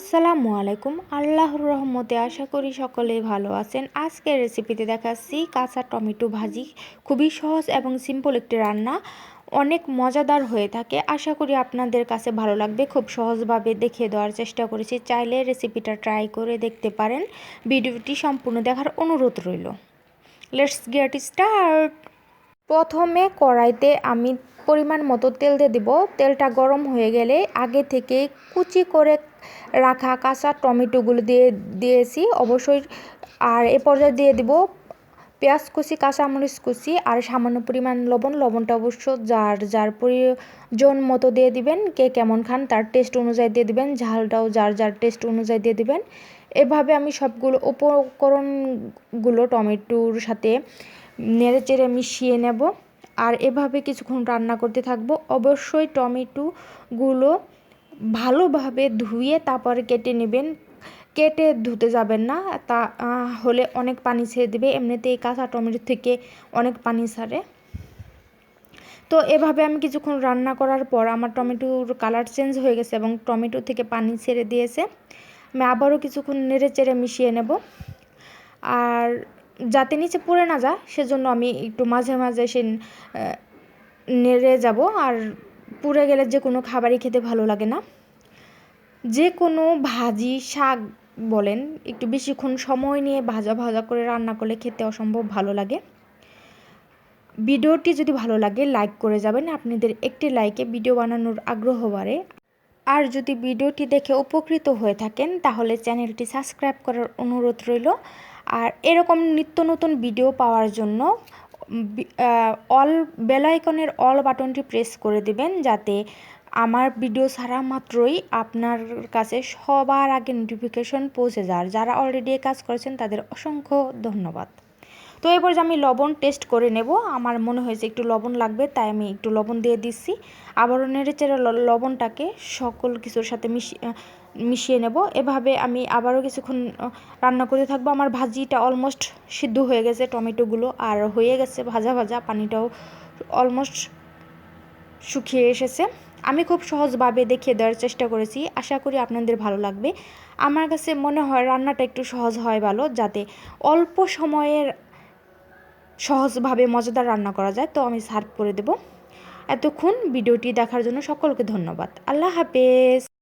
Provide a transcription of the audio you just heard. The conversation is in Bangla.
আসসালামু আলাইকুম। আল্লাহর রহমতে আশা করি সকলে ভালো আছেন। আজকের রেসিপিতে দেখাচ্ছি কাঁচা টমেটো ভাজি। খুবই সহজ এবং সিম্পল একটি রান্না। অনেক মজাদার হয়ে থাকে। আশা করি আপনাদের কাছে ভালো লাগবে। খুব সহজভাবে দেখিয়ে দেওয়ার চেষ্টা করেছি। চাইলে রেসিপিটা ট্রাই করে দেখতে পারেন। ভিডিওটি সম্পূর্ণ দেখার অনুরোধ রইল। লেটস গেট স্টার্ট প্রথমে কড়াইতে আমি পরিমাণ মতো তেল দিয়ে দিব। তেলটা গরম হয়ে গেলে আগে থেকে কুচি করে রাখা কাঁচা টমেটোগুলো দিয়ে দিয়েছি। অবশ্যই আর এ পর্যায়ে দিয়ে দিব পেঁয়াজ কুচি, কাঁচামরিচ কুচি আর সামান্য পরিমাণ লবণ। লবণটা অবশ্য যার যার প্রয়োজন মতো দিয়ে দিবেন, কে কেমন খান তার টেস্ট অনুযায়ী দিয়ে দিবেন, ঝালটাও যার যার টেস্ট অনুযায়ী দিয়ে দিবেন। এভাবে আমি সবগুলো উপকরণগুলো টমেটোর সাথে নেড়ে চেড়ে মিশিয়ে নেব। আর এভাবে কিছুক্ষণ রান্না করতে থাকব। অবশ্যই টমেটোগুলো ভালোভাবে ধুয়ে তারপরে কেটে নেবেন। কেটে ধুতে যাবেন না, তা হলে অনেক পানি ছেড়ে দেবে। এমনিতেই কাঁচা টমেটো থেকে অনেক পানি ছাড়ে। তো এভাবে আমি কিছুক্ষণ রান্না করার পর আমার টমেটোর কালার চেঞ্জ হয়ে গেছে এবং টমেটো থেকে পানি ছেড়ে দিয়েছে। আমি আবারও কিছুক্ষণ নেড়ে চেড়ে মিশিয়ে নেব। আর যাতে নিচে পড়ে না যায়, সেজন্য আমি একটু মাঝে মাঝে সে নেড়ে যাব। আর পুড়ে গেলে যে কোনো খাবারই খেতে ভালো লাগে না। যে কোনো ভাজি, শাক বলেন, একটু বেশিক্ষণ সময় নিয়ে ভাজা ভাজা করে রান্না করলে খেতে অসম্ভব ভালো লাগে। ভিডিওটি যদি ভালো লাগে, লাইক করে যাবেন। আপনাদের একটি লাইকে ভিডিও বানানোর আগ্রহ বাড়ে। আর যদি ভিডিওটি দেখে উপকৃত হয়ে থাকেন, তাহলে চ্যানেলটি সাবস্ক্রাইব করার অনুরোধ রইল। আর এরকম নিত্য নতুন ভিডিও পাওয়ার জন্য অল বেল আইকনের অল বাটনটি প্রেস করে দিবেন যাতে আমার ভিডিও ছাড়া মাত্রই আপনার কাছে সবার আগে নোটিফিকেশন পৌঁছে যায়। যারা অলরেডি কাজ করেছেন, তাদের অসংখ্য ধন্যবাদ। তো এরপর যে আমি লবণ টেস্ট করে নেব, আমার মনে হয়েছে একটু লবণ লাগবে, তাই আমি একটু লবণ দিয়ে দিচ্ছি। আবারও নেড়ে চেড়ে লবণটাকে সকল কিছুর সাথে মিশিয়ে মিশিয়ে নেব। এভাবে আমি আবারও কিছুক্ষণ রান্না করতে থাকব। আমার ভাজিটা অলমোস্ট সিদ্ধ হয়ে গেছে টমেটোগুলো, আর হয়ে গেছে ভাজা ভাজা, পানিটাও অলমোস্ট শুকিয়ে এসেছে। আমি খুব সহজভাবে দেখিয়ে দেওয়ার চেষ্টা করেছি। আশা করি আপনাদের ভালো লাগবে। আমার কাছে মনে হয় রান্নাটা একটু সহজ হয় ভালো, যাতে অল্প সময়ের সহজভাবে মজাদার রান্না করা যায়, তো আমি সার্ভ করে দেব। এতক্ষণ ভিডিওটি দেখার জন্য সকলকে ধন্যবাদ। আল্লাহ হাফেজ।